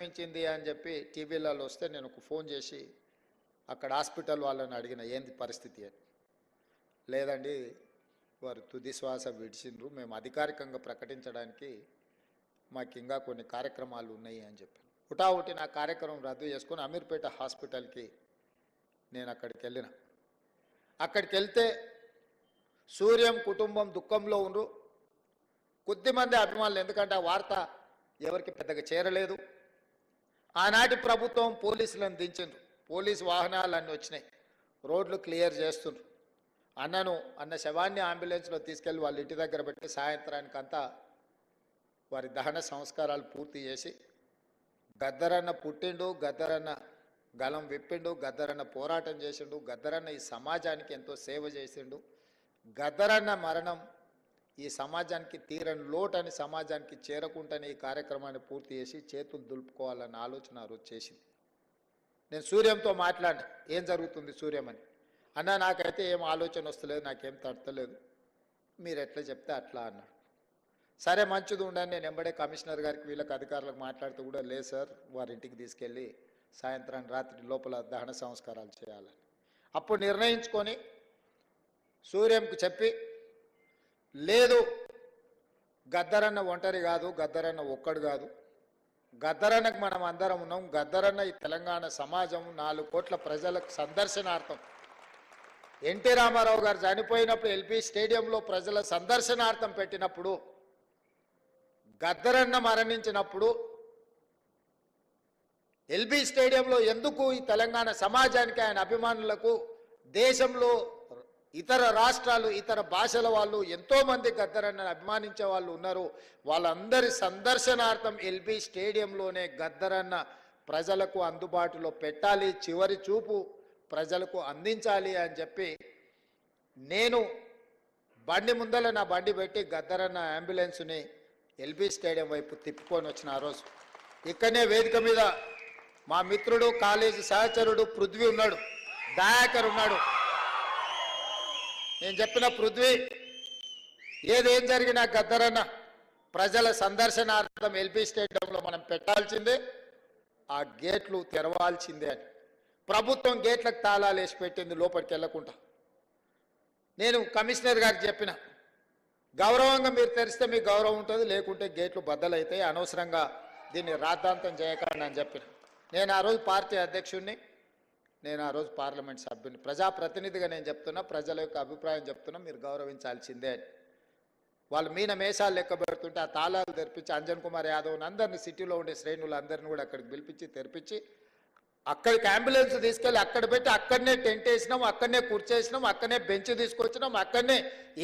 సంక్రమించింది అని చెప్పి టీవీలలో వస్తే నేను ఒక ఫోన్ చేసి అక్కడ హాస్పిటల్ వాళ్ళని అడిగిన ఏంది పరిస్థితి అని. లేదండి వారు తుది శ్వాస విడిచిండ్రు మేము అధికారికంగా ప్రకటించడానికి మాకు ఇంకా కొన్ని కార్యక్రమాలు ఉన్నాయి అని చెప్పాను హుటాహుటి నా కార్యక్రమం రద్దు చేసుకొని అమీర్పేట హాస్పిటల్కి నేను అక్కడికి వెళ్ళిన. అక్కడికి వెళ్తే సూర్యం కుటుంబం దుఃఖంలో ఉండ్రు. కొద్దిమంది అభిమానులు ఎందుకంటే ఆ వార్త ఎవరికి పెద్దగా చేరలేదు. ఆనాటి ప్రభుత్వం పోలీసులను దించిండ్రు పోలీసు వాహనాలు అన్నీ వచ్చినాయి. రోడ్లు క్లియర్ చేస్తుండ్రు. అన్నను అన్న శవాన్ని అంబులెన్స్లో తీసుకెళ్ళి వాళ్ళ ఇంటి దగ్గర పెట్టి సాయంత్రానికంతా వారి దహన సంస్కారాలు పూర్తి చేసి గద్దరన్న పుట్టిండు గద్దరన్న గలం విప్పిండు గద్దరన్న పోరాటం చేసిండు గద్దరన్న ఈ సమాజానికి ఎంతో సేవ చేసిండు గద్దరన్న మరణం ఈ సమాజానికి తీరని లోటని సమాజానికి చేరకుండానే ఈ కార్యక్రమాన్ని పూర్తి చేసి చేతులు దులుపుకోవాలన్న ఆలోచన రోజు చేసింది. నేను సూర్యంతో మాట్లాడిన ఏం జరుగుతుంది సూర్యం అని అన్న నాకైతే ఏం ఆలోచన వస్తలేదు నాకేం తడతలేదు. మీరు ఎట్లా చెప్తే అట్లా అన్నాడు. సరే మంచిది ఉండని నేను ఎంబడే కమిషనర్ గారికి వీళ్ళకి అధికారులకు మాట్లాడుతూ కూడా లేదు సార్ వారి ఇంటికి తీసుకెళ్ళి సాయంత్రం రాత్రి లోపల దహన సంస్కారాలు చేయాలని. అప్పుడు నిర్ణయించుకొని సూర్యంకు చెప్పి లేదు. గద్దరన్న ఒంటరి కాదు గద్దరన్న ఒక్కడు కాదు. గద్దరన్నకు మనం అందరం ఉన్నాం. గద్దరన్న ఈ తెలంగాణ సమాజం నాలుగు కోట్ల ప్రజలకు సందర్శనార్థం. ఎన్టీ రామారావు గారు చనిపోయినప్పుడు ఎల్పి స్టేడియంలో ప్రజల సందర్శనార్థం పెట్టినప్పుడు గద్దరన్న మరణించినప్పుడు ఎల్బీ స్టేడియంలో ఎందుకు ఈ తెలంగాణ సమాజానికి ఆయన అభిమానులకు దేశంలో ఇతర రాష్ట్రాలు ఇతర భాషల వాళ్ళు ఎంతోమంది గద్దరన్న అభిమానించే వాళ్ళు ఉన్నారు. వాళ్ళందరి సందర్శనార్థం ఎల్బీ స్టేడియంలోనే గద్దరన్న ప్రజలకు అందుబాటులో పెట్టాలి చివరి చూపు ప్రజలకు అందించాలి అని చెప్పి నేను బండి ముందల నా బండి పెట్టి గద్దరన్న అంబులెన్స్ని ఎల్బీ స్టేడియం వైపు తిప్పుకొని వచ్చిన ఆ రోజు. ఇక్కడనే వేదిక మీద మా మిత్రుడు కాలేజీ సహచరుడు పృథ్వీ ఉన్నాడు. దయాకర్ ఉన్నాడు. నేను చెప్పిన పృథ్వీ ఏదేం జరిగినా గద్దరన్న ప్రజల సందర్శనార్థం ఎల్పీ స్టేడియంలో మనం పెట్టాల్సిందే ఆ గేట్లు తెరవాల్సిందే అని. ప్రభుత్వం గేట్లకు తాళాలు వేసి పెట్టింది లోపలికి వెళ్ళకుండా. నేను కమిషనర్ గారికి చెప్పిన గౌరవంగా మీరు తెరిస్తే మీకు గౌరవం ఉంటుంది లేకుంటే గేట్లు బద్దలైతాయి అనవసరంగా దీన్ని రాద్ధాంతం చేయకండి అని చెప్పిన. నేను ఆ రోజు పార్టీ అధ్యక్షుడిని నేను ఆ రోజు పార్లమెంట్ సభ్యుని ప్రజాప్రతినిధిగా నేను చెప్తున్నా ప్రజల యొక్క అభిప్రాయం చెప్తున్నా మీరు గౌరవించాల్సిందే. అని వాళ్ళు మీన మేషాలు లెక్క పెడుతుంటే ఆ తాళాలు తెరిపించి అంజన్ కుమార్ యాదవ్ని అందరిని సిటీలో ఉండే శ్రేణులు అందరిని కూడా అక్కడికి పిలిపించి తెరిపించి అక్కడికి అంబులెన్స్ తీసుకెళ్ళి అక్కడ పెట్టి అక్కడనే టెంట్ వేసినాం అక్కడనే కూర్చేసినాం అక్కడనే బెంచ్ తీసుకొచ్చినాం అక్కడనే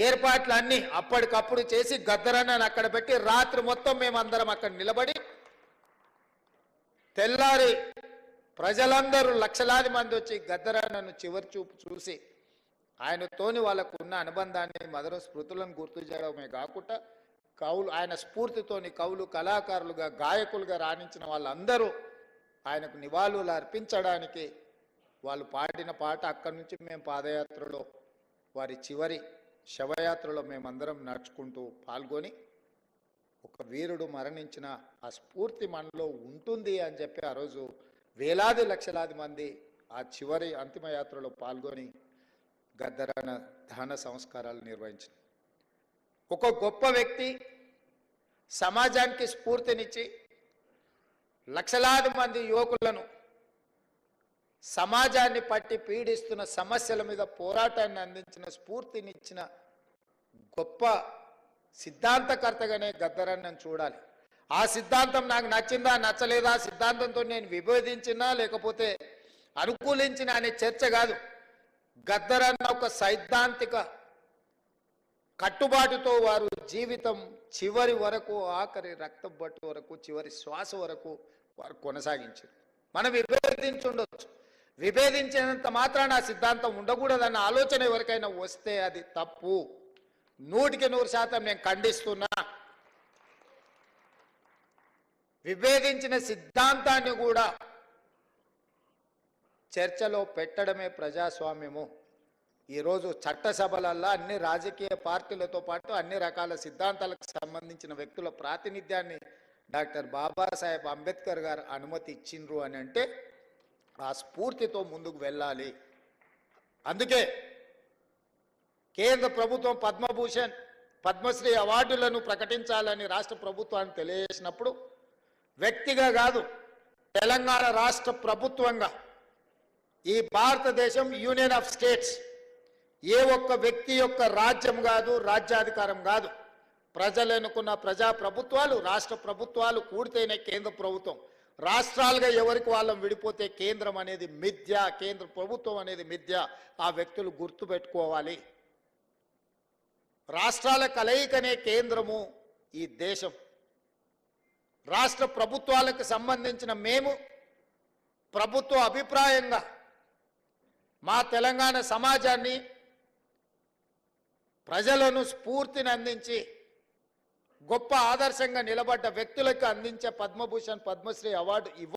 ఏర్పాట్లు అన్ని అప్పటికప్పుడు చేసి గద్దరన్నని అక్కడ పెట్టి రాత్రి మొత్తం మేము అందరం అక్కడ నిలబడి తెల్లారి ప్రజలందరూ లక్షలాది మంది వచ్చి గద్దరన్నను చివరి చూపు చూసి ఆయనతోని వాళ్ళకు ఉన్న అనుబంధాన్ని మధుర స్మృతులను గుర్తు చేయడమే కాకుండా కవులు ఆయన స్ఫూర్తితోని కవులు కళాకారులుగా గాయకులుగా రాణించిన వాళ్ళందరూ ఆయనకు నివాళులు అర్పించడానికి వాళ్ళు పాడిన పాట అక్కడి నుంచి మేము పాదయాత్రలో వారి చివరి శవయాత్రలో మేమందరం నడుచుకుంటూ పాల్గొని ఒక వీరుడు మరణించిన ఆ స్ఫూర్తి మనలో ఉంటుంది అని చెప్పి ఆ రోజు వేలాది లక్షలాది మంది ఆ చివరి అంతిమయాత్రలో పాల్గొని గద్దరాన దహన సంస్కారాలు నిర్వహించిన ఒక గొప్ప వ్యక్తి సమాజానికి స్ఫూర్తినిచ్చి లక్షలాది మంది యువకులను సమాజాన్ని పట్టి పీడిస్తున్న సమస్యల మీద పోరాటాన్ని అందించిన స్ఫూర్తినిచ్చిన గొప్ప సిద్ధాంతకర్తగానే గద్దరాన్ని చూడాలి. ఆ సిద్ధాంతం నాకు నచ్చిందా నచ్చలేదా సిద్ధాంతంతో నేను విభేదించినా లేకపోతే అనుకూలించిన అనే చర్చ కాదు. గద్దరన్న ఒక సైద్ధాంతిక కట్టుబాటుతో వారు జీవితం చివరి వరకు ఆఖరి రక్తం పట్టు వరకు చివరి శ్వాస వరకు వారు కొనసాగించారు. మనం విభేదించుండొచ్చు. విభేదించినంత మాత్రాన ఆ సిద్ధాంతం ఉండకూడదన్న ఆలోచన ఎవరికైనా వస్తే అది తప్పు. నూటికి నూరు శాతం నేను ఖండిస్తున్నా. విభేదించిన సిద్ధాంతాన్ని కూడా చర్చలో పెట్టడమే ప్రజాస్వామ్యము. ఈరోజు చట్టసభలల్లో అన్ని రాజకీయ పార్టీలతో పాటు అన్ని రకాల సిద్ధాంతాలకు సంబంధించిన వ్యక్తుల ప్రాతినిధ్యాన్ని డాక్టర్ బాబాసాహెబ్ అంబేద్కర్ గారు అనుమతి ఇచ్చిండ్రు అని అంటే ఆ స్ఫూర్తితో ముందుకు వెళ్ళాలి. అందుకే కేంద్ర ప్రభుత్వం పద్మభూషణ్ పద్మశ్రీ అవార్డులను ప్రకటించాలని రాష్ట్ర ప్రభుత్వాన్ని తెలియజేసినప్పుడు వ్యక్తిగా కాదు తెలంగాణ రాష్ట్ర ప్రభుత్వంగా. ఈ భారతదేశం యూనియన్ ఆఫ్ స్టేట్స్. ఏ ఒక్క వ్యక్తి యొక్క రాజ్యం కాదు రాజ్యాధికారం కాదు. ప్రజలు ఎన్నుకున్న ప్రజా ప్రభుత్వాలు రాష్ట్ర ప్రభుత్వాలు కూడితేనే కేంద్ర ప్రభుత్వం. రాష్ట్రాలుగా ఎవరికి వాళ్ళం విడిపోతే కేంద్రం అనేది మిథ్య కేంద్ర ప్రభుత్వం అనేది మిథ్య. ఆ వ్యక్తులు గుర్తుపెట్టుకోవాలి. రాష్ట్రాల కలయికనే కేంద్రము ఈ దేశం. రాష్ట్ర ప్రభుత్వాలకు సంబంధించిన మేము ప్రభుత్వ అభిప్రాయంగా మా తెలంగాణ సమాజాన్ని ప్రజలను స్ఫూర్తిని అందించి గొప్ప ఆదర్శంగా నిలబడ్డ వ్యక్తులకు అందించే పద్మభూషణ్ పద్మశ్రీ అవార్డు ఇవ్వ